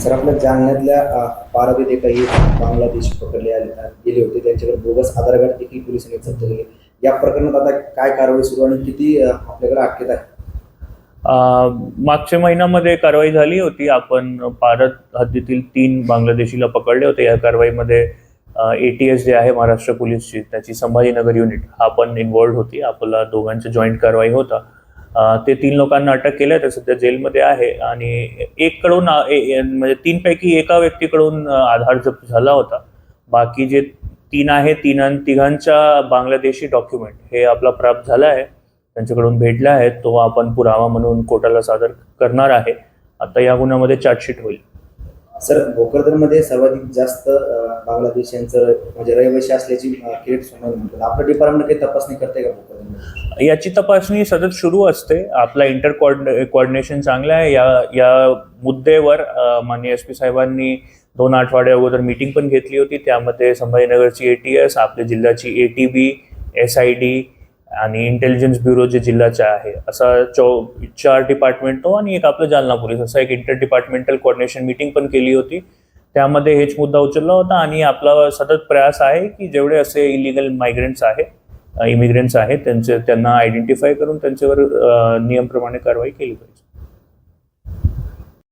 Sir आपल्या जालन्यातल्या अ, पारदीत काही बांगलादेशी पकडले गेले होते. त्यांच्याकडे बोगस आधार कार्ड देखील पोलिसांनी जप्त केले. या प्रकरणात आता काय कारवाई सुरू आणि किती आपल्याकडे अटकेत आहे? मागच्या महिन्यामध्ये कारवाई झाली होती. आपण भारत हद्दीतील तीन बांगलादेशीला पकडले होते. या कारवाईमध्ये ए टी एस जे आहे महाराष्ट्र पोलीसची त्याची संभाजीनगर युनिट हा पण इन्वॉल्ड होती. आपला दोघांचा जॉईंट कारवाई होता. ते तीन लोकांना अटक केलं आहे ते सध्या जेलमध्ये आहे आणि एक कडून ए- ए- म्हणजे तीनपैकी एका व्यक्तीकडून आधार जप्त झाला होता. बाकी जे तीन आहे तीन तिघांच्या बांगलादेशी डॉक्युमेंट हे आपला प्राप्त झाला आहे. त्यांच्याकडून भेटला आहे तो आपण पुरावा म्हणून कोर्टाला सादर करणार आहे. आता या गुन्ह्यामध्ये चार्जशीट होईल. सर भोकरदनमध्ये सर्वाधिक जास्त बांगलादेश बांगलादेशांचं म्हणजे रहिवासी असल्याची क्रिकेट समोर आपलं डिपार्टमेंट काही तपासणी करते का याची तपासणी सतत सुरू असते. आपला इंटर कोऑर्डिनेशन चांगला आहे. या या मुद्देवर माननीय एस पी साहेबांनी दोन आठवड्या अगोदर मीटिंग पण घेतली होती. त्यामध्ये संभाजीनगरची ए टी एस आपल्या जिल्ह्याची A T B S I D आणि इंटेलिजन्स ब्युरो जे जिल्ह्याचे आहे. असा चौ चार डिपार्टमेंट तो आणि एक आपलं जालना पोलीस. असं एक इंटर डिपार्टमेंटल कोऑर्डिनेशन मीटिंग पण केली होती. त्यामध्ये हेच मुद्दा उचलला होता आणि आपला सतत प्रयास आहे की जेवढे असे इलिगल मायग्रेंट्स आहे इमिग्रेंट्स आहेत त्यांचे त्यांना आयडेंटिफाय करून त्यांच्यावर नियमप्रमाणे कारवाई केली पाहिजे.